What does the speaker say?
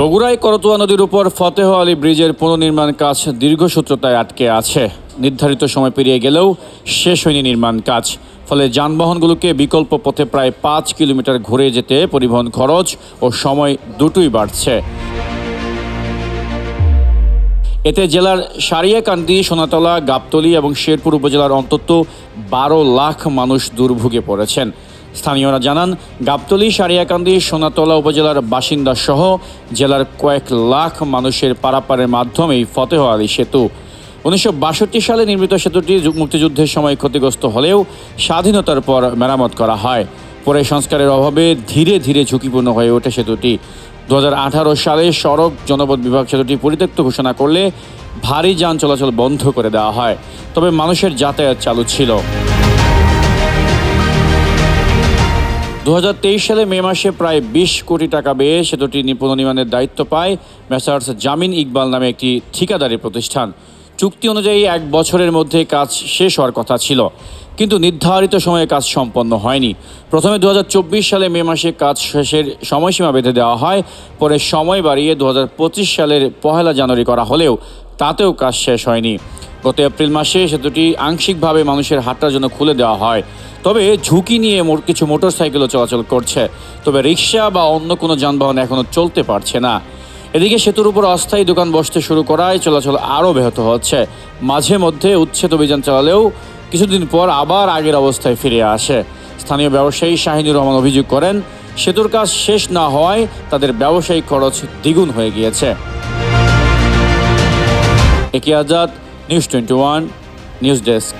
বগুড়ায় করতোয়া নদীর উপর ফতেহ আলী ব্রিজের পুনর্নির্মাণ কাজ দীর্ঘসূত্রতায় আটকে আছে। নির্ধারিত সময় পেরিয়ে গেলেও শেষ হয়নি নির্মাণ কাজ। ফলে যানবাহনগুলোকে বিকল্প পথে প্রায় পাঁচ কিলোমিটার ঘুরে যেতে পরিবহন খরচ ও সময় দুটোই বাড়ছে। এতে জেলার সারিয়াকান্দি, সোনাতলা, গাবতলী এবং শেরপুর উপজেলার অন্তত বারো লাখ মানুষ দুর্ভোগে পড়েছেন। স্থানীয়রা জানান, গাবতলি, সারিয়াকান্দি, সোনাতলা উপজেলার বাসিন্দা সহ জেলার কয়েক লাখ মানুষের পারাপারের মাধ্যমেই ফতেহ আলী সেতু। উনিশশো বাষট্টি সালে নির্মিত সেতুটি মুক্তিযুদ্ধের সময় ক্ষতিগ্রস্ত হলেও স্বাধীনতার পর মেরামত করা হয়। পরে সংস্কারের অভাবে ধীরে ধীরে ঝুঁকিপূর্ণ হয়ে ওঠে সেতুটি। দু হাজার আঠারো সালে সড়ক জনপদ বিভাগ সেতুটি পরিত্যক্ত ঘোষণা করলে ভারী যান চলাচল বন্ধ করে দেওয়া হয়। তবে মানুষের যাতায়াত চালু ছিল। দু হাজার তেইশ সালে মে মাসে প্রায় বিশ কোটি টাকা ব্যয়ে সেতুটি পুনর্নির্মাণের দায়িত্ব পায় মেসার্স জামিন ইকবাল নামে একটি ঠিকাদারি প্রতিষ্ঠান। চুক্তি অনুযায়ী এক বছরের মধ্যে কাজ শেষ হওয়ার কথা ছিল। কিন্তু নির্ধারিত সময়ে কাজ সম্পন্ন হয়নি। প্রথমে দু হাজার চব্বিশ সালে মে মাসে কাজ শেষের সময়সীমা বেঁধে দেওয়া হয়। পরে সময় বাড়িয়ে দু হাজার পঁচিশ সালের পহেলা জানুয়ারি করা হলেও তাতেও কাজ শেষ হয়নি। গত এপ্রিল মাসে সেতুটি আংশিকভাবে মানুষের হাঁটার জন্য খুলে দেওয়া হয়। তবে ঝুঁকি নিয়ে কিছু মোটরসাইকেলও চলাচল করছে। তবে রিক্সা বা অন্য কোনো যানবাহন এখনও চলতে পারছে না। এদিকে সেতুর উপর অস্থায়ী দোকান বসতে শুরু করায় চলাচল আরও ব্যাহত হচ্ছে। মাঝে মধ্যে উচ্ছেদ অভিযান চালালেও কিছুদিন পর আবার আগের অবস্থায় ফিরে আসে। স্থানীয় ব্যবসায়ী শাহিনুর রহমান অভিযোগ করেন, সেতুর কাজ শেষ না হওয়ায় তাদের ব্যবসায়িক খরচ দ্বিগুণ হয়ে গিয়েছে। A K Azad, news twenty one, news desk.